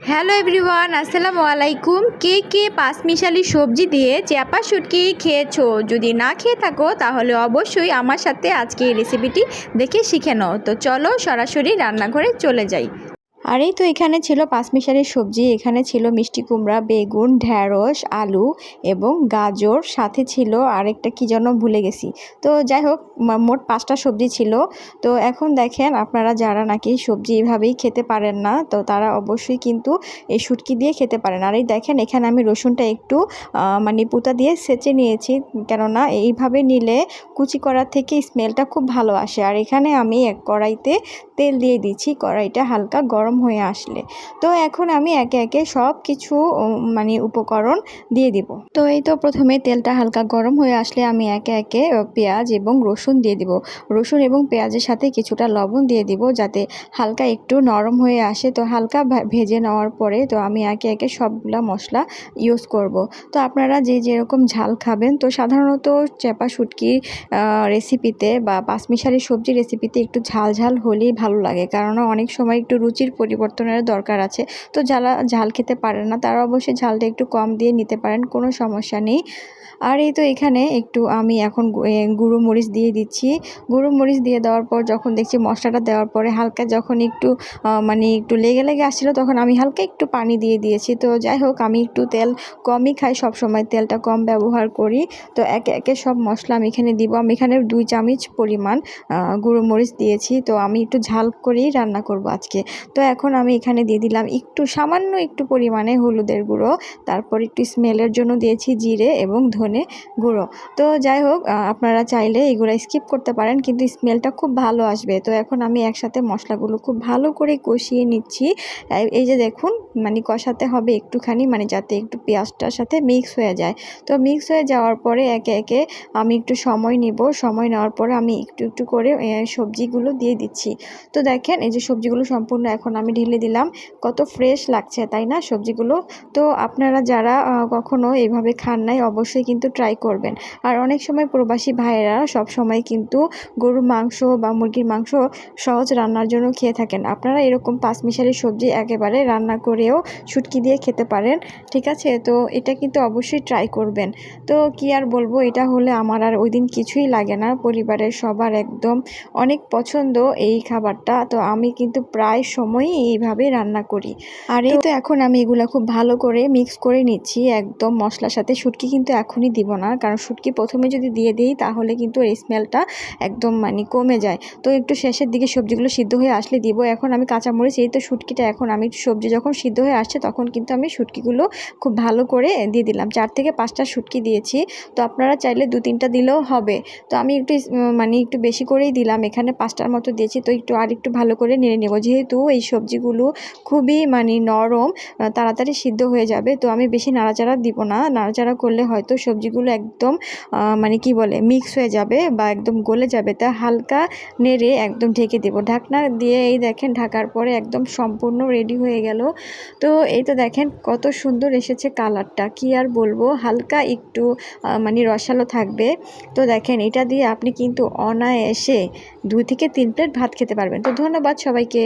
Hello everyone, আসসালামু আলাইকুম। কে কে পাঁচমিশালি সবজি দিয়ে চ্যাপা শুটকি খেয়েছো? যদি না খেয়ে থাকো, তাহলে অবশ্যই আমার সাথে আজকে এই রেসিপিটি দেখে শিখে নাও। তো চলো সরাসরি রান্নাঘরে চলে যাই। আর এই তো এখানে ছিল পাঁচমিশালির সবজি, এখানে ছিল মিষ্টি কুমড়া, বেগুন, ঢ্যাঁড়স, আলু এবং গাজর, সাথে ছিল আরেকটা কি যেন ভুলে গেছি। তো যাই হোক মোট পাঁচটা সবজি ছিল। তো এখন দেখেন আপনারা যারা নাকি সবজি এভাবেই খেতে পারেন না, তো তারা অবশ্যই কিন্তু এই শুটকি দিয়ে খেতে পারেন। আর এই দেখেন এখানে আমি রসুনটা একটু মানে পুতা দিয়ে সেচে নিয়েছি, কেননা এইভাবে নিলে কুচি করার থেকে স্মেলটা খুব ভালো আসে। আর এখানে আমি এক কড়াইতে তেল দিয়ে দিচ্ছি, কড়াইটা হালকা গরম হয়ে আসলে। তো এখন আমি একে একে সব কিছু মানে উপকরণ দিয়ে দিব। তো এই তো প্রথমে তেলটা হালকা গরম হয়ে আসলে আমি একে একে পেঁয়াজ এবং রসুন দিয়ে দিব। রসুন এবং পেঁয়াজের সাথে কিছুটা লবণ দিয়ে দিব যাতে হালকা একটু নরম হয়ে আসে। তো হালকা ভেজে নেওয়ার পরে তো আমি একে একে সবগুলা মশলা ইউজ করব। তো আপনারা যে যেরকম ঝাল খাবেন, তো সাধারণত চেপা শুটকি রেসিপিতে বা পাঁচমিশালি সবজি রেসিপিতে একটু ঝাল ঝাল হলেই ভালো লাগে। কারণ অনেক সময় একটু রুচির পরিবর্তনের দরকার আছে। তো যারা ঝাল খেতে পারেন না, তারা অবশ্যই ঝালটা একটু কম দিয়ে নিতে পারেন, কোনো সমস্যা নেই। আর এই তো এখানে একটু আমি এখন গুঁড়ো মরিচ দিয়ে দিচ্ছি। গুঁড়ো মরিচ দিয়ে দেওয়ার পর যখন দেখছি মশলাটা দেওয়ার পরে হালকা যখন একটু মানে একটু লেগে লেগে আসছিল তখন আমি হালকা একটু পানি দিয়ে দিয়েছি। তো যাই হোক, আমি একটু তেল কমই খাই সব সময় তেলটা কম ব্যবহার করি। তো একে একে সব মশলা আমি এখানে দিব। আমি এখানে দুই চামচ পরিমাণ গুঁড়ো মরিচ দিয়েছি। তো আমি একটু ঝাল করেই রান্না করব আজকে। তো এখন আমি এখানে দিয়ে দিলাম একটু সামান্য একটু পরিমাণে হলুদের গুঁড়ো। তারপর একটু স্মেলের জন্য দিয়েছি জিরে এবং ধনে গুঁড়ো। তো যাই হোক আপনারা চাইলে এগুলো স্কিপ করতে পারেন, কিন্তু স্মেলটা খুব ভালো আসবে। তো এখন আমি একসাথে মশলাগুলো খুব ভালো করে কষিয়ে নিচ্ছি। এই- যে দেখুন মানে কষাতে হবে একটুখানি মানে যাতে একটু পেঁয়াজটার সাথে মিক্স হয়ে যায়। তো মিক্স হয়ে যাওয়ার পরে একে একে আমি একটু সময় নিব। সময় নেওয়ার পরে আমি একটু একটু করে সবজিগুলো দিয়ে দিচ্ছি। তো দেখেন, এই যে সবজিগুলো সম্পূর্ণ এখন আমি ঢেলে দিলাম। কত ফ্রেশ লাগছে, তাই না? সবজিগুলো। তো আপনারা যারা কখনো এইভাবে খান নাই, অবশ্যই কিন্তু ট্রাই করবেন। আর অনেক সময় প্রবাসী ভাইয়েরা সব সময় কিন্তু গরুর মাংস বা মুরগির মাংস সহজ রান্নার জন্য খেয়ে থাকেন। আপনারা এরকম পাঁচমিশালি সবজি একেবারে রান্না করেও শুটকি দিয়ে খেতে পারেন, ঠিক আছে? তো এটা কিন্তু অবশ্যই ট্রাই করবেন। তো কি আর বলব, এটা হলে আমার আর ওই দিন কিছুই লাগে না। পরিবারের সবার একদম অনেক পছন্দ এই খাবারটা। তো আমি কিন্তু প্রায় সময়ই এইভাবে রান্না করি। আর এই তো এখন আমি এগুলো খুব ভালো করে মিক্স করে নিচ্ছি একদম মশলার সাথে। শুটকি কিন্তু এখনই দিব না কারণ শুটকি প্রথমে যদি দিয়ে দিই তাহলে কিন্তু এই স্মেলটা একদম মানে কমে যায়। তো একটু শেষের দিকে সবজিগুলো সিদ্ধ হয়ে আসলে দিব। এখন আমি কাঁচামরিচ এই তো শুটকিটা এখন আমি সবজি যখন সিদ্ধ হয়ে আসছে তখন কিন্তু আমি শুটকিগুলো খুব ভালো করে দিয়ে দিলাম। চার থেকে পাঁচটা শুটকি দিয়েছি। তো আপনারা চাইলে দু তিনটা দিলেও হবে। তো আমি একটু মানে একটু বেশি করেই দিলাম। এখানে পাঁচটার মতো দিয়েছি। তো একটু আর একটু ভালো করে নেড়ে নেব। যেহেতু এই সবজিগুলো খুবই মানে নরম তাড়াতাড়ি সিদ্ধ হয়ে যাবে। তো আমি বেশি নাড়াচাড়া দিব না। নাড়াচাড়া করলে হয়তো সবজিগুলো একদম মানে কি বলে মিক্স হয়ে যাবে বা একদম গলে যাবে। তা হালকা নেড়ে একদম ঢেকে দেবো। ঢাকনা দিয়ে এই দেখেন ঢাকার পরে একদম সম্পূর্ণ রেডি হয়ে গেল। তো এই তো দেখেন কত সুন্দর এসেছে কালারটা। কি আর বলব, হালকা একটু মানে রসালো থাকবে। তো দেখেন এটা দিয়ে আপনি কিন্তু অনায়াসে দুই থেকে তিন প্লেট ভাত খেতে পারবেন। তো ধন্যবাদ সবাইকে।